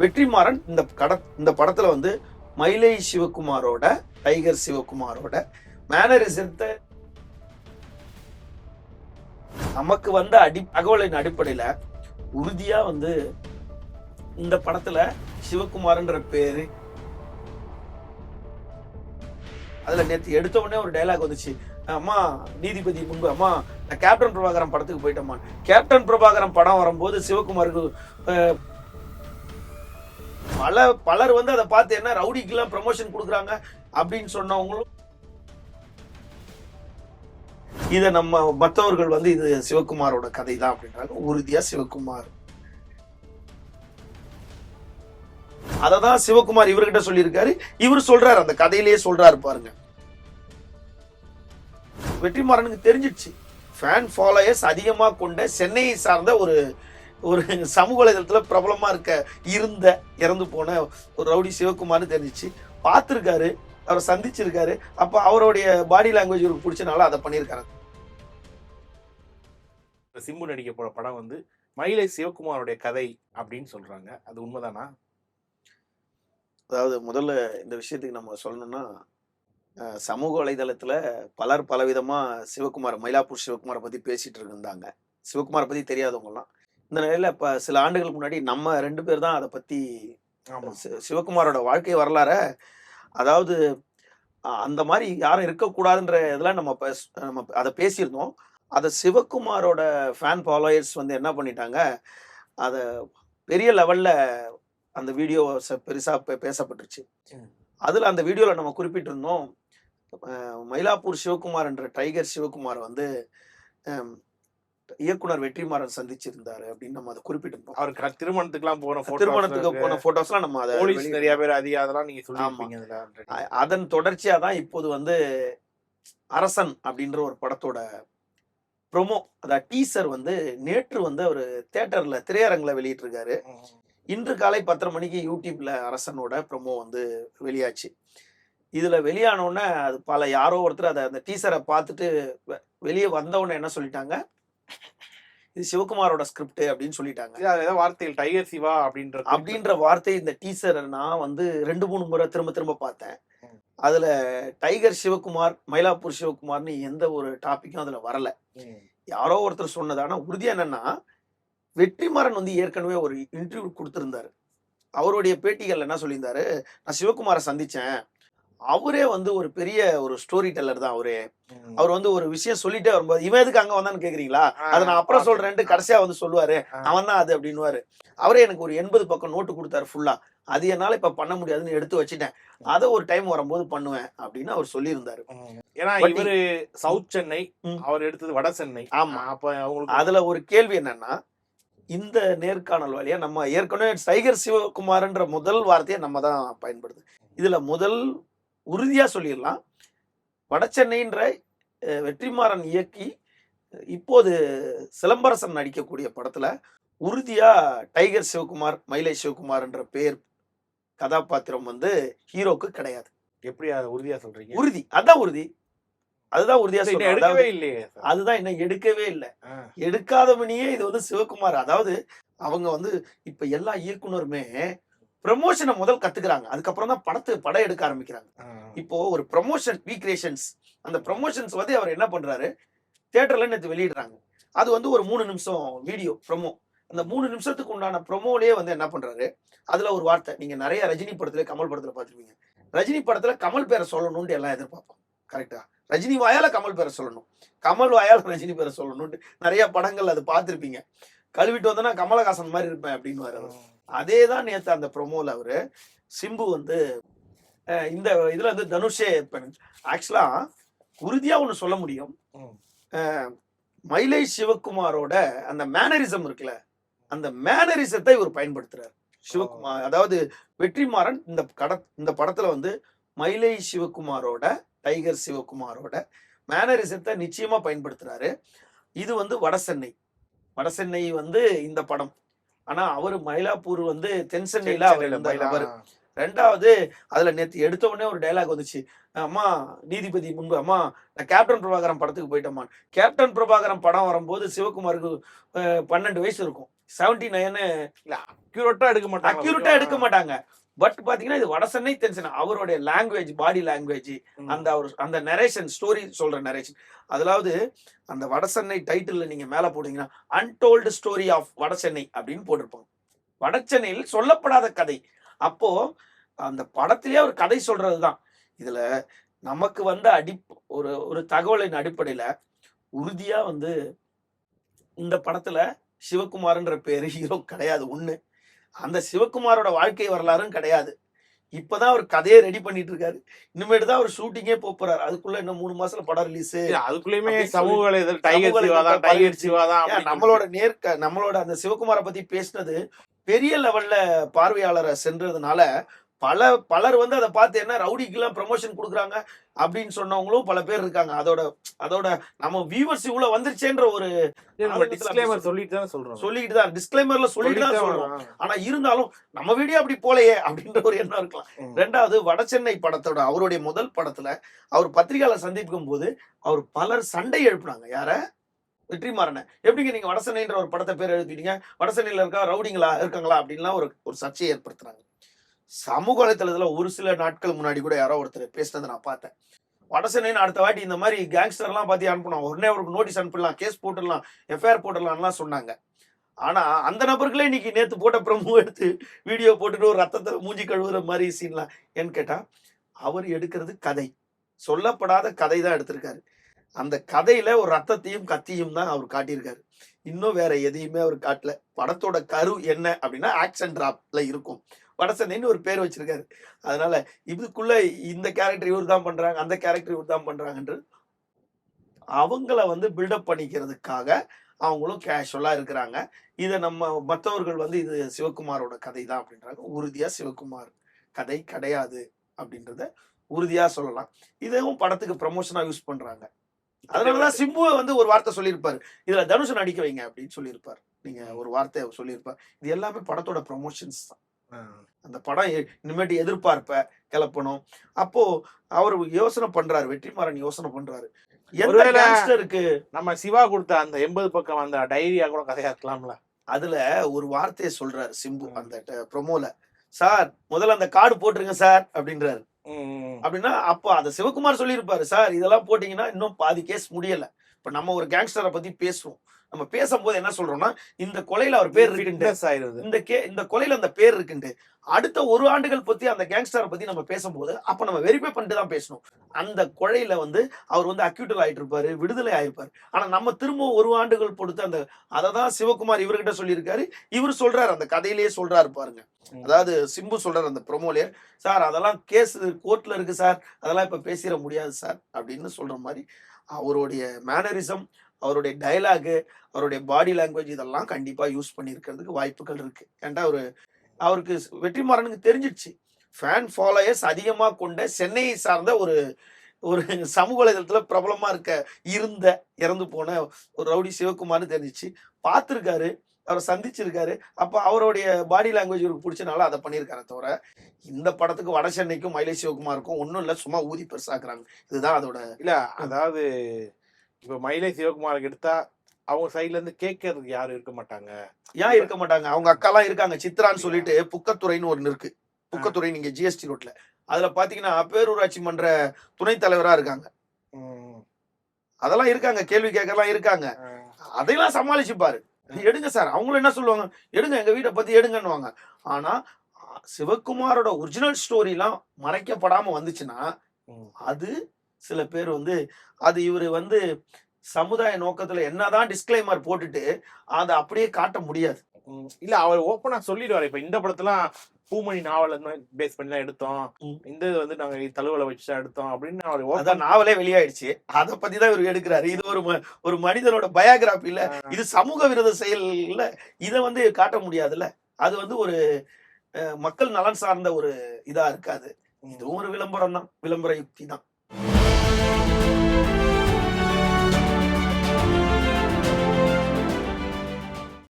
வெற்றிமாறன் இந்த கட இந்த படத்துல வந்து மயிலை சிவகுமாரோட டைகர் சிவகுமாரோட மேனரிசத்தை நமக்கு வந்த அடி தகவலின் அடிப்படையில உறுதியா வந்து இந்த படத்துல சிவகுமார்ன்ற பேரு அதுல நேற்று எடுத்த உடனே ஒரு டைலாக் வந்துச்சு. அம்மா நீதிபதி முன்பு அம்மா நான் கேப்டன் பிரபாகரன் படத்துக்கு போயிட்டேம்மா. கேப்டன் பிரபாகரன் படம் வரும்போது சிவகுமாருக்கு பல பலர் வந்து அதை பார்த்து என்ன ரவுடிக்கெல்லாம் ப்ரமோஷன் கொடுக்குறாங்க அப்படின்னு சொன்னவங்களும். இதை நம்ம மற்றவர்கள் வந்து இது சிவகுமாரோட கதை தான் அப்படின்றாங்க. உறுதியா சிவகுமார். அதை தான் சிவகுமார் இவர்கிட்ட சொல்லியிருக்காரு. இவர் சொல்றாரு அந்த கதையிலேயே சொல்றாரு பாருங்க. வெற்றிமாறனுக்கு தெரிஞ்சிடுச்சு. ஃபேன் ஃபாலோயர்ஸ் அதிகமா கொண்ட சென்னையை சார்ந்த ஒரு ஒரு சமூக வலைதளத்துல பிரபலமா இருக்க இருந்த இறந்து போன ஒரு ரவுடி சிவகுமார்னு தெரிஞ்சிச்சு. பார்த்துருக்காரு அவரை சந்திச்சிருக்காரு. அப்ப அவருடைய பாடி லாங்குவேஜ் இவருக்கு பிடிச்சனால அதை பண்ணியிருக்காரு. சிம்பு நடிக்க போற படம் வந்து மயிலை சிவகுமாரோடைய கதை அப்படின்னு சொல்றாங்க. அது உண்மைதானா? அதாவது முதல்ல இந்த விஷயத்துக்கு நம்ம சொல்லணும்னா சமூக வலைதளத்துல பலர் பலவிதமா சிவகுமார் மயிலாப்பூர் சிவகுமாரை பத்தி பேசிட்டு இருந்தாங்க சிவகுமாரை பத்தி தெரியாதவங்கலாம். இந்த நிலையில இப்ப சில ஆண்டுகளுக்கு முன்னாடி நம்ம ரெண்டு பேர் தான் அதை சி- சிவகுமாரோட வாழ்க்கை வரலாற அதாவது அந்த மாதிரி யாரும் இருக்கக்கூடாதுன்ற இதெல்லாம் நம்ம நம்ம அதை பேசியிருந்தோம். அதை சிவகுமாரோட ஃபேன் ஃபாலோயர்ஸ் வந்து என்ன பண்ணிட்டாங்க அதை பெரிய லெவல்ல அந்த வீடியோ பெருசா பே- பேசப்பட்டுருச்சு. அதுல அந்த வீடியோல நம்ம குறிப்பிட்டிருந்தோம் மயிலாப்பூர் சிவகுமார் என்ற டைகர் சிவகுமார் வந்து இயக்குனர் வெற்றிமாறன் சந்திச்சிருந்தாரு அப்படின்னு நம்ம அதை குறிப்பிட்டிருந்தோம் அவர் க- திருமணத்துக்குலாம் போன திருமணத்துக்கு. போன போட்டோஸ்லாம் நம்ம அதை போலீஸ். நிறைய பேர் அதிகம் அதெல்லாம் நீங்க. அ- அதன் தொடர்ச்சியா தான் இப்போது வந்து அரசன் அப்படின்ற ஒரு படத்தோட ப்ரோமோ அதாவது டீசர் வந்து நேற்று வந்து ஒரு தியேட்டர்ல திரையரங்குல வெளியிட்டிருக்காரு. இன்று காலை பத்தரை மணிக்கு யூடியூப்ல அரசனோட ப்ரோமோ வந்து வெளியாச்சு இதுல வெளியான உடனே அது பல யாரோ ஒருத்தர் அதை அந்த டீசரை பார்த்துட்டு வெளியே வந்த உடனே என்ன சொல்லிட்டாங்க இது சிவகுமாரோட ஸ்கிரிப்ட் அப்படின்னு சொல்லிட்டாங்க. இது அதுல ஏதோ வார்த்தைகள் டைகர் சிவா அப்படின்ற அப்படின்ற வார்த்தை இந்த டீசரை நான் வந்து ரெண்டு மூணு முறை திரும்ப திரும்ப பார்த்தேன். அதுல டைகர் சிவகுமார் மயிலாப்பூர் சிவகுமார்னு எந்த ஒரு டாபிக்கும் அதுல வரல. யாரோ ஒருத்தர் சொன்னது. ஆனா உறுதியா என்னன்னா வெற்றிமாறன் வந்து ஏற்கனவே ஒரு இன்டர்வியூ கொடுத்திருந்தாரு. அவருடைய பேட்டிகள் என்ன சொல்லியிருந்தாரு? நான் சிவகுமாரை சந்திச்சேன். அவரே வந்து ஒரு பெரிய ஒரு ஸ்டோரி டெல்லர் தான் அவரு. அவர் வந்து ஒரு விஷயம் சொல்லிட்டே வரும்போது இவன் எதுக்கு அங்க வந்தான்னு கேக்குறீங்களா அதை நான் அப்புறம். சொல்றேன்ட்டு கடைசியா வந்து சொல்லுவாரு. அவன் தான் அது அப்படின்னுவாரு அவரே எனக்கு ஒரு எண்பது பக்கம் நோட்டு கொடுத்தாரு ஃபுல்லா அது என்னால இப்ப பண்ண முடியாதுன்னு எடுத்து வச்சுட்டேன் அதை ஒரு டைம் வரும்போது பண்ணுவேன் அப்படின்னு அவர் சொல்லியிருந்தாரு. ஏன்னா இவரு சவுத் சென்னை. அவர் எடுத்தது வட சென்னை ஆமா. அப்ப அவங்களுக்கு அதுல ஒரு கேள்வி என்னன்னா இந்த நேர்காணல் வழியா நம்ம ஏற்கனவே டைகர் சிவகுமார்ன்ற முதல் வார்த்தையை நம்ம தான் பயன்படுது இதுல முதல் உறுதியா சொல்லிடலாம். வடசென்னைன்ற அஹ், வெற்றிமாறன் இயக்கி இப்போது சிலம்பரசன் நடிக்கக்கூடிய படத்துல உறுதியா டைகர் சிவகுமார் மயிலை சிவகுமார்ன்ற பேர் கதாபாத்திரம் வந்து ஹீரோக்கு கிடையாது. எப்படி உறுதியா சொல்றீங்க? உறுதி. அதான் உறுதி. அதுதான் உறுதியா சொல்றேன் எடுக்கவே இல்லையே. அதுதான் இன்னும் எடுக்கவே இல்லை. எடுக்காதவனையே இது வந்து சிவகுமார். அதாவது அவங்க வந்து இப்ப எல்லா இயக்குனருமே ப்ரமோஷனை முதல் கத்துக்கிறாங்க. அதுக்கப்புறம் தான் படத்து படம் எடுக்க ஆரம்பிக்கிறாங்க. இப்போ ஒரு ப்ரமோஷன் ரீக்ரியேஷன்ஸ் அந்த ப்ரமோஷன்ஸ் வந்து அவர் என்ன பண்றாரு? தியேட்டர்ல நேற்று வெளியிடுறாங்க. அது வந்து ஒரு மூணு நிமிஷம் வீடியோ ப்ரொமோ அந்த மூணு நிமிஷத்துக்கு உண்டான ப்ரொமோலயே வந்து என்ன பண்றாரு? அதுல ஒரு வார்த்தை. நீங்க நிறைய ரஜினி படத்துல கமல் படத்துல பார்த்திருப்பீங்க. ரஜினி படத்துல கமல் பேரை சொல்லணும்னு எல்லாம் எதிர்பார்ப்போம் கரெக்டா ரஜினி வாயால கமல் பேரை சொல்லணும். கமல் வாயால ரஜினி பேரை சொல்லணும்னு நிறைய படங்கள் அது பார்த்திருப்பீங்க. கழுவிட்டு வந்தனா கமலஹாசன் மாதிரி இருப்பேன் அப்படின்னு அதே தான் நேத்து அந்த ப்ரொமோல அவரு சிம்பு வந்து இந்த இதுல வந்து தனுஷே ஆக்சுவலா உறுதியா ஒண்ணு சொல்ல முடியும். மயிலை சிவகுமாரோட அந்த மேனரிசம் இருக்குல்ல அந்த மேனரிசத்தை இவர் பயன்படுத்துறாரு. சிவகுமார் அதாவது வெற்றிமாறன் இந்த கட இந்த படத்துல வந்து மயிலை சிவகுமாரோட டைகர் சிவகுமாரோட மேனரிசத்தை நிச்சயமா பயன்படுத்துறாரு. இது வந்து வடசென்னை. வடசென்னை வந்து இந்த படம். ஆனா அவரு மயிலாப்பூர் வந்து தென் சென்னையில அவர் ரெண்டாவது அதுல நேத்து எடுத்த உடனே ஒரு டைலாக் வந்துச்சு. அம்மா நீதிபதி முன்பு அம்மா நான் கேப்டன் பிரபாகரன் படத்துக்கு போயிட்டேம்மா. கேப்டன் பிரபாகரன் படம் வரும்போது சிவகுமாருக்கு பன்னெண்டு வயசு இருக்கும். செவன்டி நைன் அக்யூரேட்டா எடுக்க மாட்டாங்க அக்யூரேட்டா எடுக்க மாட்டாங்க. பட் பாத்தீங்கன்னா இது வடசென்னை தென்சென்னை அவருடைய லாங்குவேஜ் பாடி லாங்குவேஜ். அந்த அவர் அந்த நரேஷன் ஸ்டோரி சொல்ற நரேஷன் அதாவது அந்த வடசென்னை டைட்டில் நீங்க மேல போட்டீங்கன்னா அன்டோல்டு ஸ்டோரி ஆஃப் வடசென்னை அப்படின்னு போட்டிருப்பாங்க. வடசென்னையில் சொல்லப்படாத கதை. அப்போ அந்த படத்திலேயே ஒரு கதை சொல்றதுதான். இதுல நமக்கு வந்த அடி ஒரு ஒரு தகவலின் அடிப்படையில உறுதியா வந்து இந்த படத்துல சிவகுமார்ன்ற பேரு ஹீரோ கிடையாது. ஒண்ணு. அந்த சிவகுமாரோட வாழ்க்கை வரலாறும் கிடையாது. இப்பதான் அவர் கதையை ரெடி பண்ணிட்டு இருக்காரு இனிமேட்டு தான் அவர் ஷூட்டிங்கே போறாரு. அதுக்குள்ள இன்னும் மூணு மாசத்துல படம் ரிலீஸ் அதுக்குள்ளயுமே சமூக வலைதளம் டைகர் சிவா தான். சிவா தான் நம்மளோட நேர்க்க நம்மளோட அந்த சிவகுமாரை பத்தி பேசினது பெரிய லெவல்ல பார்வையாளரை சென்றதுனால பல பலர் வந்து அதை பார்த்து என்ன ரவுடிக்கெல்லாம் ப்ரமோஷன் கொடுக்குறாங்க அப்படின்னு சொன்னவங்களும் பல பேர் இருக்காங்க. அதோட அதோட நம்ம வியூவர்ஸ் இவ்வளவு வந்துருச்சேன்ற ஒரு டிஸ்க்ளைமர் சொல்லிட்டு தான் சொல்றோம். சொல்லிட்டு தான் டிஸ்கிளைமர்ல சொல்லிட்டு தான் சொல்றோம். ஆனா இருந்தாலும் நம்ம வீடியோ அப்படி போலையே அப்படின்ற ஒரு எண்ணம் இருக்கலாம். ரெண்டாவது வடசென்னை படத்தோட அவருடைய முதல் படத்துல அவர் பத்திரிகையாளர் சந்திக்கும் போது அவர் பலர் சண்டை எழுப்புனாங்க. யார? வெற்றிமாறனை. எப்படிங்க நீங்க வடசென்னைன்ற ஒரு படத்தை பேர் எழுதிட்டீங்க வடசென்னையில இருக்கா? ரவுடிங்களா? இருக்காங்களா? அப்படின்லாம் ஒரு ஒரு சர்ச்சையை ஏற்படுத்துறாங்க. சமூக வலைத்தளத்தில் ஒரு சில நாட்கள் முன்னாடி கூட யாரோ ஒருத்தர் பேசினதை நான் பார்த்தேன். வடசென்னைன்னு அடுத்த வாட்டி இந்த மாதிரி கேங்ஸ்டர்லாம் பார்த்து அனுப்பினோம் உடனே அவருக்கு நோட்டீஸ் அனுப்பிடலாம் கேஸ் போட்டுடலாம் எஃப்ஐஆர் போட்டுடலாம்லாம் சொன்னாங்க. ஆனா அந்த நபர்களே இன்னைக்கு நேத்து போட்ட ப்ரமோ எடுத்து வீடியோ போட்டுட்டு ஒரு ரத்தத்தை மூஞ்சி கழுவுற மாதிரி சீன்லாம் ஏன்னு கேட்டா அவர் எடுக்கிறது கதை. சொல்லப்படாத கதை தான் எடுத்திருக்காரு. அந்த கதையில ஒரு ரத்தத்தையும் கத்தியும் தான் அவர் காட்டியிருக்காரு. இன்னும் வேற எதையுமே அவர் காட்டல. படத்தோட கரு என்ன அப்படின்னா ஆக்ஷன் டிராப்ல இருக்கும். வடசென்னைன்னு ஒரு பேர் வச்சிருக்காரு. அதனால இதுக்குள்ள இந்த கேரக்டர் இவர் தான் பண்றாங்க அந்த கேரக்டர் இவர் தான் பண்றாங்கன்றது அவங்கள வந்து பில்டப் பண்ணிக்கிறதுக்காக அவங்களும் கேஷுவலாக இருக்கிறாங்க. இதை நம்ம மற்றவர்கள் வந்து இது சிவகுமாரோட கதை தான் அப்படின்றாங்க. உறுதியாக சிவகுமார் கதை கிடையாது அப்படின்றத உறுதியாக சொல்லலாம். இதுவும் படத்துக்கு ப்ரமோஷனாக யூஸ் பண்ணுறாங்க அதனாலதான் சிம்புவை வந்து ஒரு வார்த்தை சொல்லியிருப்பாரு. இதுல தனுஷன் அடிக்க வைங்க அப்படின்னு சொல்லியிருப்பார். நீங்க ஒரு வார்த்தையை சொல்லியிருப்பார். இது எல்லாமே படத்தோட ப்ரமோஷன்ஸ் தான். அந்த படம் இனிமேட்டு எதிர்பார்ப்ப கிளப்பணும். அப்போ அவர் யோசனை பண்றாரு வெற்றிமாறன் யோசனை பண்றாரு. கேங்ஸ்டருக்கு நம்ம சிவா கொடுத்த அந்த எண்பது பக்கம் அந்த டைரியா கூட கதையா இருக்கலாம்ல? அதுல ஒரு வார்த்தையை சொல்றாரு சிம்பு. அந்த ப்ரொமோல சார் முதல்ல அந்த கார்டு போட்டுருங்க சார் அப்படின்றாரு. அப்படின்னா அப்போ அதை சிவகுமார் சொல்லியிருப்பாரு. சார் இதெல்லாம் போட்டீங்கன்னா இன்னும் பாதி கேஸ் முடியல. இப்ப நம்ம ஒரு கேங்ஸ்டரை பத்தி பேசுவோம். நம்ம பேசும்போது என்ன சொல்றோம்னா இந்த கொலையில அவர் பேர் இருக்குன்ட்டு இந்த கே இந்த கொலையில அந்த பேர் இருக்குன்ட்டு அடுத்த ஒரு ஆண்டுகள் பத்தி அந்த கேங்ஸ்டரை பத்தி நம்ம பேசும்போது அப்ப நம்ம வெரிஃபை பண்ணிட்டு தான் பேசணும். அந்த கொலையில வந்து அவர் வந்து அக்யூட்டல் ஆயிட்டு இருப்பாரு விடுதலை ஆயிருப்பாரு. ஆனா நம்ம திரும்ப ஒரு ஆண்டுகள் பொறுத்து அந்த அதை தான் சிவகுமார் இவர்கிட்ட சொல்லியிருக்காரு. இவர் சொல்றாரு அந்த கதையிலேயே சொல்றாரு பாருங்க. அதாவது சிம்பு சொல்றாரு அந்த ப்ரொமோலே சார் அதெல்லாம் கேஸ் கோர்ட்ல இருக்கு சார். அதெல்லாம் இப்ப பேசிட முடியாது சார். அப்படின்னு சொல்ற மாதிரி அவருடைய மேனரிசம் அவருடைய டயலாகு அவருடைய பாடி லாங்குவேஜ் இதெல்லாம் கண்டிப்பாக யூஸ் பண்ணியிருக்கிறதுக்கு வாய்ப்புகள் இருக்கு. ஏன்டா அவரு அவருக்கு வெற்றிமாறனுக்கு தெரிஞ்சிடுச்சு ஃபேன் ஃபாலோயர்ஸ் அதிகமாக கொண்ட சென்னையை சார்ந்த ஒரு ஒரு சமூக வலைதளத்தில் பிரபலமாக இருக்க இருந்த இறந்து போன ஒரு ரவுடி சிவகுமார்னு தெரிஞ்சிச்சு பார்த்துருக்காரு அவரை சந்திச்சிருக்காரு. அப்போ அவருடைய பாடி லாங்குவேஜ் இவருக்கு பிடிச்சனால அதை பண்ணியிருக்காரு தவிர இந்த படத்துக்கு வட சென்னைக்கும் மயிலை சிவகுமாருக்கும் ஒன்றும் இல்லை. சும்மா ஊதி பெருசாக்குறாங்க. இதுதான் அதோட இல்லை அதாவது இப்ப மயிலை சிவகுமாருக்கு எடுத்தா அவங்க சைடுல இருந்து கேட்கறதுக்கு யாரும் இருக்க மாட்டாங்க. ஏன் இருக்க மாட்டாங்க? அவங்க அக்காலாம் இருக்காங்க. சித்ரான்னு சொல்லிட்டு புக்கத்துறைன்னு ஒன்று இருக்கு. புக்கத்துறை நீங்க ஜிஎஸ்டி ரோட்ல அதுல பாத்தீங்கன்னா பேரூராட்சி மன்ற துணைத் தலைவரா இருக்காங்க. அதெல்லாம் இருக்காங்க. கேள்வி கேட்கலாம் இருக்காங்க. அதையெல்லாம் சமாளிச்சுப்பாரு எடுங்க சார். அவங்களும் என்ன சொல்லுவாங்க? எடுங்க எங்க வீட்டை பத்தி எடுங்கன்னுவாங்க. ஆனா சிவகுமாரோட ஒரிஜினல் ஸ்டோரிலாம் மறைக்கப்படாம வந்துச்சுன்னா. அது சில பேர் வந்து அது இவரு வந்து சமுதாய நோக்கத்துல என்னதான் டிஸ்க்ளைமர் போட்டுட்டு அதை அப்படியே காட்ட முடியாது. இல்ல அவர் ஓப்பனா சொல்லிடுவாரு. இப்ப இந்த படத்தெல்லாம் பூமணி நாவல் பேஸ் பண்ணி தான் எடுத்தோம். இந்த இது வந்து நாங்க தழுவலை வச்சு தான் எடுத்தோம் அப்படின்னு அவர் ஓப்பன் நாவலே வெளியாயிடுச்சு. அதை பத்தி தான் இவர் எடுக்கிறாரு. இது ஒரு ம- ஒரு மனிதனோட பயோகிராஃபி இல்ல. இது சமூக விரோத செயல் இல்ல இதை வந்து காட்ட முடியாதுல்ல. அது வந்து ஒரு மக்கள் நலன் சார்ந்த ஒரு இதா இருக்காது. இதுவும் ஒரு விளம்பரம் தான். விளம்பர யுக்தி தான்.